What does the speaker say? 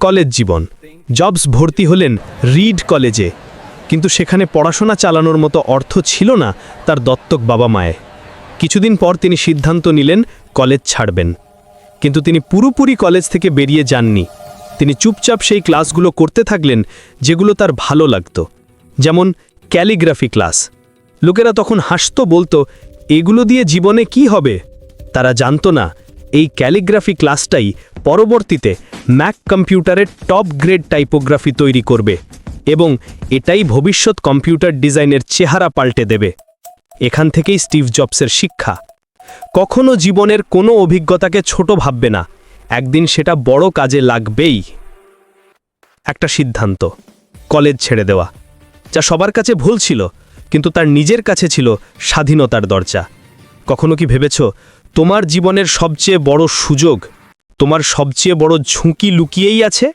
College জীবন। Jobs ভর্তি হলেন read কলেজে। কিন্তু সেখানে পড়াশোনা চালানোর মতো অর্থ ছিল না তার দত্তক বাবা মায়ে কিছুদিন পর তিনি সিদ্ধান্ত নিলেন কলেজ ছাড়বেন। কিন্তু তিনি পুরোপুরি কলেজ থেকে বেরিয়ে যাননি। তিনি চুপচাপ সেই ক্লাসগুলো করতে থাকলেন যেগুলো তার ভালো লাগত। যেমন ক্যালিগ্রাফি ক্লাস। লোকেরা তখন হাসতো বলতো, এগুলো দিয়ে জীবনে কি হবে? তারা জানতো না, এই ক্যালিগ্রাফি ক্লাসটাই পরবর্তীতে ম্যাক কম্পিউটারের টপ গ্রেড টাইপোগ্রাফি তৈরি করবে এবং এটাই ভবিষ্যৎ কম্পিউটার ডিজাইনের চেহারা পাল্টে দেবে। এখান থেকেই স্টিভ জবসের শিক্ষা। কখনো জীবনের কোনো অভিজ্ঞতাকে ছোট ভাববে না, একদিন সেটা বড় কাজে লাগবেই। একটা সিদ্ধান্ত, কলেজ ছেড়ে দেওয়া, যা সবার কাছে ভুল ছিল, কিন্তু তার নিজের কাছে ছিল স্বাধীনতার দরজা। কখনো কি ভেবেছ, তোমার জীবনের সবচেয়ে বড় সুযোগ তোমার সবচেয়ে বড় ঝুঁকি লুকিয়েই আছে?